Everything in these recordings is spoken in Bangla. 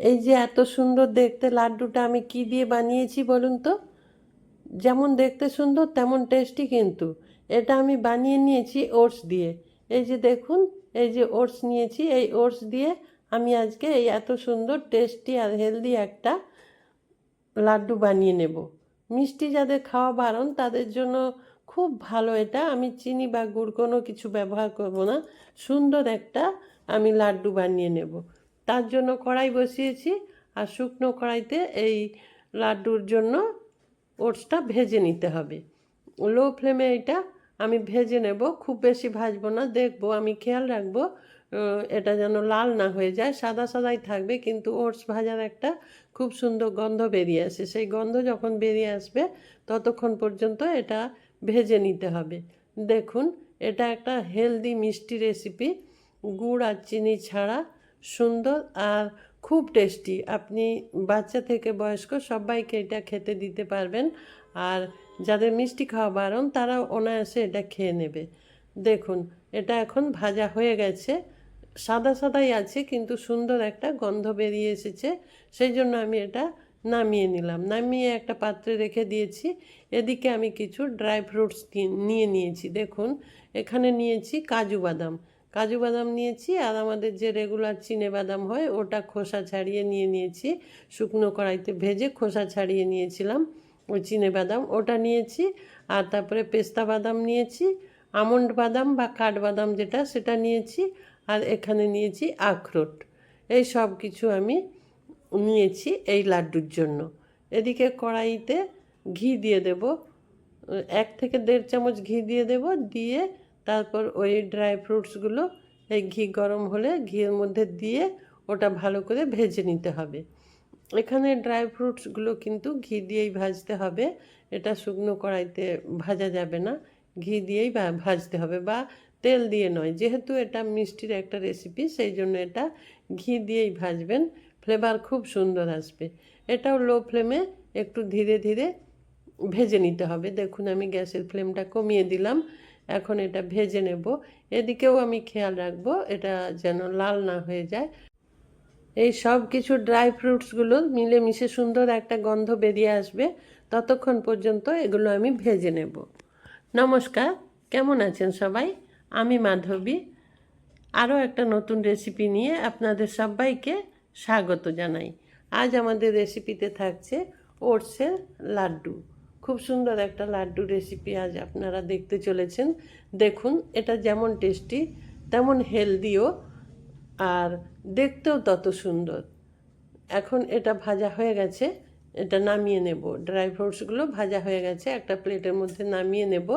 এই যে এত সুন্দর দেখতে লাড্ডুটা আমি কি দিয়ে বানিয়েছি বলুন তো? যেমন দেখতে সুন্দর, তেমন টেস্টি কিন্তু। এটা আমি বানিয়ে নিয়েছি ওটস দিয়ে। এই যে দেখুন, এই যে ওটস নিয়েছি, এই ওটস দিয়ে আমি আজকে এই এত সুন্দর, টেস্টি আর হেলদি একটা লাড্ডু বানিয়ে নেব। মিষ্টি যাদের খাওয়া বারণ, তাদের জন্য খুব ভালো এটা। আমি চিনি বা গুড় কোনো কিছু ব্যবহার করব না। সুন্দর একটা আমি লাড্ডু বানিয়ে নেব। তার জন্য কড়াই বসিয়েছি আর শুকনো কড়াইতে এই লাড্ডুর জন্য ওটসটা ভেজে নিতে হবে। লো ফ্লেমে এটা আমি ভেজে নেব, খুব বেশি ভাজবো না, দেখব, আমি খেয়াল রাখব এটা যেন লাল না হয়ে যায়, সাদা সাদাই থাকবে, কিন্তু ওটস ভাজার একটা খুব সুন্দর গন্ধ বেরিয়ে আসে। সেই গন্ধ যখন বেরিয়ে আসবে, ততক্ষণ পর্যন্ত এটা ভেজে নিতে হবে। দেখুন, এটা একটা হেলদি মিষ্টি রেসিপি গুড় আর চিনি ছাড়া সুন্দর আর খুব টেস্টি। আপনি বাচ্চা থেকে বয়স্ক সবাইকে এটা খেতে দিতে পারবেন। আর যাদের মিষ্টি খাওয়া বারণ তারা অনায়াসে এটা খেয়ে নেবে। দেখুন, এটা এখন ভাজা হয়ে গেছে। সাদা সাদাই আছে, কিন্তু সুন্দর একটা গন্ধ বেরিয়ে এসেছে। সেই জন্য আমি এটা নামিয়ে নিলাম। নামিয়ে একটা পাত্রে রেখে দিয়েছি। এদিকে আমি কিছু ড্রাই ফ্রুটস নিয়ে নিয়েছি। দেখুন, এখানে নিয়েছি কাজু বাদাম। কাজু বাদাম নিয়েছি আর আমাদের যে রেগুলার চিনে বাদাম হয়, ওটা খোসা ছাড়িয়ে নিয়ে নিয়েছি। শুকনো কড়াইতে ভেজে খোসা ছাড়িয়ে নিয়েছিলাম ওই চিনে বাদাম, ওটা নিয়েছি। আর তারপরে পেস্তা বাদাম নিয়েছি, আমন্ড বাদাম বা কাঠবাদাম যেটা, সেটা নিয়েছি। আর এখানে নিয়েছি আখরোট। এই সব কিছু আমি নিয়েছি এই লাড্ডুর জন্য। এদিকে কড়াইতে ঘি দিয়ে দেব। এক থেকে দেড় চামচ ঘি দিয়ে দেব। দিয়ে তারপর ওই ড্রাই ফ্রুটসগুলো এই ঘি গরম হলে ঘিয়ের মধ্যে দিয়ে ওটা ভালো করে ভেজে নিতে হবে। এখানে ড্রাই ফ্রুটসগুলো কিন্তু ঘি দিয়েই ভাজতে হবে। এটা শুকনো কড়াইতে ভাজা যাবে না। ঘি দিয়েই ভাজতে হবে বা তেল দিয়ে নয়। যেহেতু এটা মিষ্টির একটা রেসিপি সেই জন্য এটা ঘি দিয়েই ভাজবেন। ফ্লেভার খুব সুন্দর আসবে। এটাও লো ফ্লেমে একটু ধীরে ধীরে ভেজে নিতে হবে। দেখুন আমি গ্যাসের ফ্লেমটা কমিয়ে দিলাম। এখন এটা ভেজে নেব। এদিকেও আমি খেয়াল রাখব, এটা যেন লাল না হয়ে যায়। এই সব কিছু ড্রাই ফ্রুটসগুলো মিলেমিশে সুন্দর একটা গন্ধ বেরিয়ে আসবে, ততক্ষণ পর্যন্ত এগুলো আমি ভেজে নেব। নমস্কার, কেমন আছেন সবাই? আমি মাধবী। আরও একটা নতুন রেসিপি নিয়ে আপনাদের সবাইকে স্বাগত জানাই। আজ আমাদের রেসিপিতে থাকছে ওটসের লাড্ডু। খুব সুন্দর একটা লাড্ডু রেসিপি আজ আপনারা দেখতে চলেছেন। দেখুন, এটা যেমন টেস্টি তেমন হেলদিও আর দেখতেও তত সুন্দর। এখন এটা ভাজা হয়ে গেছে, এটা নামিয়ে নেব। ড্রাই ফ্রুটসগুলো ভাজা হয়ে গেছে, একটা প্লেটের মধ্যে নামিয়ে নেব।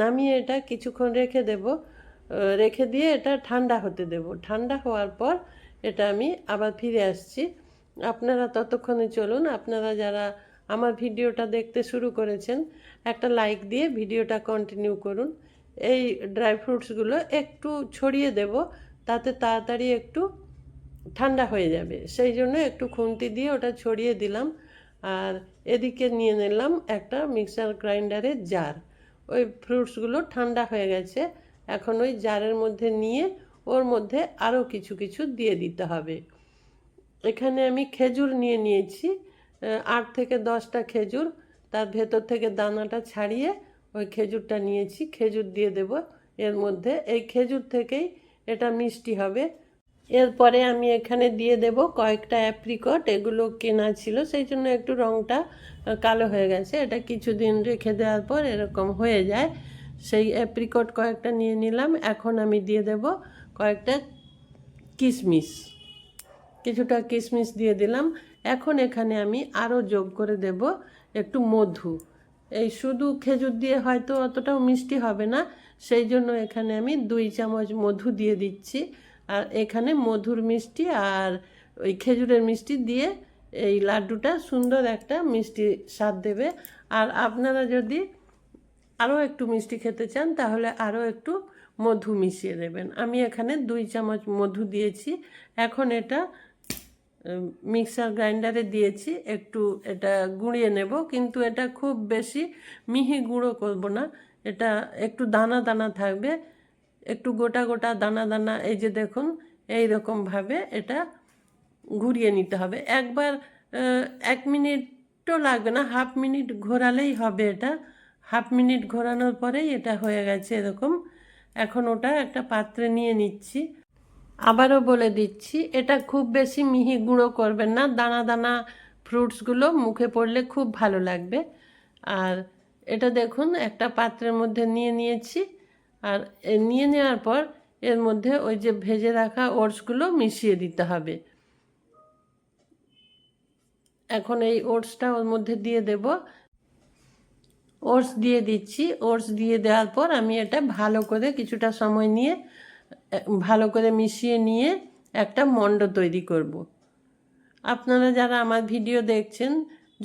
নামিয়ে এটা কিছুক্ষণ রেখে দেব। রেখে দিয়ে এটা ঠান্ডা হতে দেব। ঠান্ডা হওয়ার পর এটা আমি আবার ফিরে আসছি। আপনারা ততক্ষণে চলুন, আপনারা যারা আমার ভিডিওটা দেখতে শুরু করেছেন, একটা লাইক দিয়ে ভিডিওটা কন্টিনিউ করুন। এই ড্রাই ফ্রুটসগুলো একটু ছড়িয়ে দেব, তাতে তাড়াতাড়ি একটু ঠান্ডা হয়ে যাবে। সেই জন্য একটু খুন্তি দিয়ে ওটা ছড়িয়ে দিলাম, আর এদিকে নিয়ে নিলাম একটা মিক্সার গ্রাইন্ডারের জার ওই ফ্রুটসগুলো ঠান্ডা হয়ে গেছে, এখন ওই জারের মধ্যে নিয়ে ওর মধ্যে আরও কিছু কিছু দিয়ে দিতে হবে। এখানে আমি খেজুর নিয়ে নিয়েছি আট থেকে দশটা খেজুর, তার ভেতর থেকে দানাটা ছাড়িয়ে ওই খেজুরটা নিয়েছি, খেজুর দিয়ে দেব। এর মধ্যে এই খেজুর থেকেই এটা মিষ্টি হবে। এরপরে আমি এখানে দিয়ে দেব কয়েকটা অ্যাপ্রিকট এগুলো কেনা ছিল, সেই জন্য একটু রঙটা কালো হয়ে গেছে। এটা কিছুদিন রেখে দেওয়ার পর এরকম হয়ে যায়। সেই অ্যাপ্রিকট কয়েকটা নিয়ে নিলাম। এখন আমি দিয়ে দেব কয়েকটা কিশমিশ। কিছুটা কিশমিশ দিয়ে দিলাম। এখন এখানে আমি আরও যোগ করে দেব একটু মধু। এই শুধু খেজুর দিয়ে হয়তো অতটাও মিষ্টি হবে না, সেই জন্য এখানে আমি দুই চামচ মধু দিয়ে দিচ্ছি। আর এখানে মধুর মিষ্টি আর ওই খেজুরের মিষ্টি দিয়ে এই লাড্ডুটা সুন্দর একটা মিষ্টি স্বাদ দেবে। আর আপনারা যদি আরও একটু মিষ্টি খেতে চান, তাহলে আরও একটু মধু মিশিয়ে দেবেন। আমি এখানে দুই চামচ মধু দিয়েছি। এখন এটা মিক্সার গ্রাইন্ডারে দিয়েছি, একটু এটা গুঁড়িয়ে নেব, কিন্তু এটা খুব বেশি মিহি গুঁড়ো করব না, এটা একটু দানা দানা থাকবে, একটু গোটা গোটা দানা দানা, এই যে দেখুন, এই রকমভাবে এটা ঘুরিয়ে নিতে হবে। একবার এক মিনিটও লাগবে না, হাফ মিনিট ঘোরালেই হবে এটা, হাফ মিনিট ঘোরানোর পরেই এটা হয়ে গেছে এরকম। এখন ওটা একটা পাত্রে নিয়ে নিচ্ছি। আবারও বলে দিচ্ছি, এটা খুব বেশি মিহি গুঁড়ো করবেন না। দানা দানা ফ্রুটসগুলো মুখে পড়লে খুব ভালো লাগবে। আর এটা দেখুন, একটা পাত্রের মধ্যে নিয়ে নিয়েছি। আর নিয়ে নেওয়ার পর এর মধ্যে ওই যে ভেজে রাখা ওটসগুলো মিশিয়ে দিতে হবে। এখন এই ওটসটা ওর মধ্যে দিয়ে দেব। ওটস দিয়ে দিচ্ছি। ওটস দিয়ে দেওয়ার পর আমি এটা ভালো করে কিছুটা সময় নিয়ে ভালো করে মিশিয়ে নিয়ে একটা মণ্ড তৈরি করব। আপনারা যারা আমার ভিডিও দেখছেন,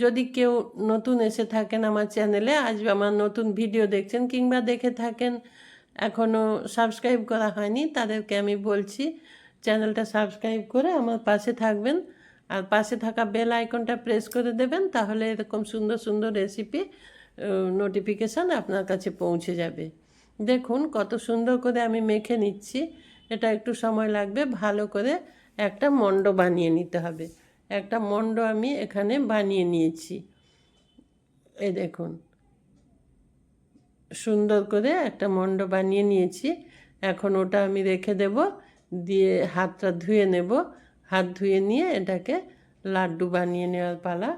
যদি কেউ নতুন এসে থাকেন আমার চ্যানেলে, আজ আমার নতুন ভিডিও দেখছেন কিংবা দেখে থাকেন এখনও সাবস্ক্রাইব করা হয়নি, তাদেরকে আমি বলছি, চ্যানেলটা সাবস্ক্রাইব করে আমার পাশে থাকবেন আর পাশে থাকা বেল আইকনটা প্রেস করে দেবেন, তাহলে এরকম সুন্দর সুন্দর রেসিপি নোটিফিকেশান আপনার কাছে পৌঁছে যাবে দেখুন কত সুন্দর করে আমি মেখে নিচ্ছি। এটা একটু সময় লাগবে, ভালো করে একটা মণ্ড বানিয়ে নিতে হবে। একটা মণ্ড আমি এখানে বানিয়ে নিয়েছি। এই দেখুন। সুন্দর করে একটা মণ্ড বানিয়ে নিয়েছি। এখন ওটা আমি রেখে দেব, দিয়ে হাতটা ধুয়ে নেব। হাত ধুয়ে নিয়ে এটাকে লাড্ডু বানিয়ে নেওয়ার পালা।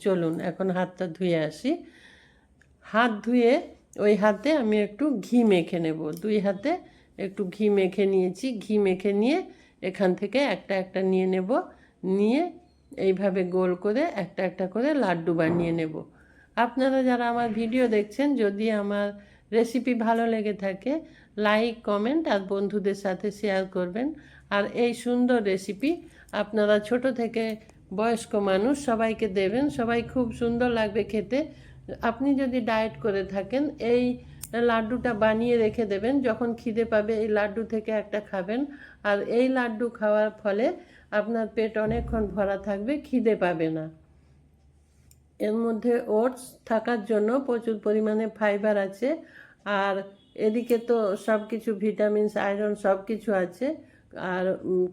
চলুন, এখন হাতটা ধুয়ে আসি। হাত ধুয়ে ওই হাতে আমি একটু ঘি মেখে নেব। দুই হাতে একটু ঘি মেখে নিয়েছি। ঘি মেখে নিয়ে এখান থেকে একটা একটা নিয়ে নেব। নিয়ে এইভাবে গোল করে একটা একটা করে লাড্ডু বানিয়ে নেব। আপনারা যারা আমার ভিডিও দেখছেন, যদি আমার রেসিপি ভালো লেগে থাকে, লাইক, কমেন্ট আর বন্ধুদের সাথে শেয়ার করবেন। আর এই সুন্দর রেসিপি আপনারা ছোট থেকে বয়স্ক মানুষ সবাইকে দেবেন। সবাই খুব সুন্দর লাগবে খেতে। আপনি যদি ডায়েট করে থাকেন, এই লাড্ডুটা বানিয়ে রেখে দেবেন, যখন খিদে পাবে এই লাড্ডু থেকে একটা খাবেন। আর এই লাড্ডু খাওয়ার ফলে আপনার পেট অনেকক্ষণ ভরা থাকবে, খিদে পাবে না। এর মধ্যে ওটস থাকার জন্য প্রচুর পরিমাণে ফাইবার আছে। আর এদিকে তো সব কিছু ভিটামিনস, আয়রন সব কিছু আছে। আর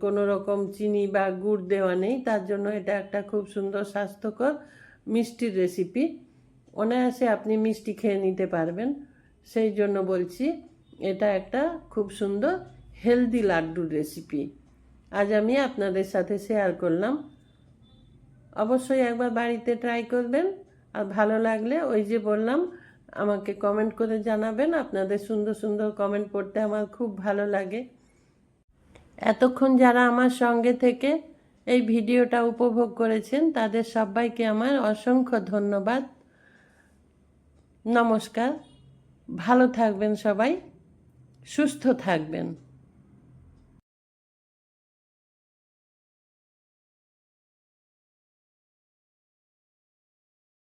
কোনো রকম চিনি বা গুড় দেওয়া নেই। তার জন্য এটা একটা খুব সুন্দর স্বাস্থ্যকর মিষ্টির রেসিপি। অনায়াসে আপনি মিষ্টি খেয়ে নিতে পারবেন। সেই জন্য বলছি, এটা একটা খুব সুন্দর হেলদি লাড্ডুর রেসিপি আজ আমি আপনাদের সাথে শেয়ার করলাম। অবশ্যই একবার বাড়িতে ট্রাই করবেন। আর ভালো লাগলে ওই যে বললাম, আমাকে কমেন্ট করে জানাবেন। আপনাদের সুন্দর সুন্দর কমেন্ট পড়তে আমার খুব ভালো লাগে। এতক্ষণ যারা আমার সঙ্গে থেকে এই ভিডিওটা উপভোগ করেছেন, তাদের সবাইকে আমার অসংখ্য ধন্যবাদ। নমস্কার ভালো থাকবেন সবাই সুস্থ থাকবেন।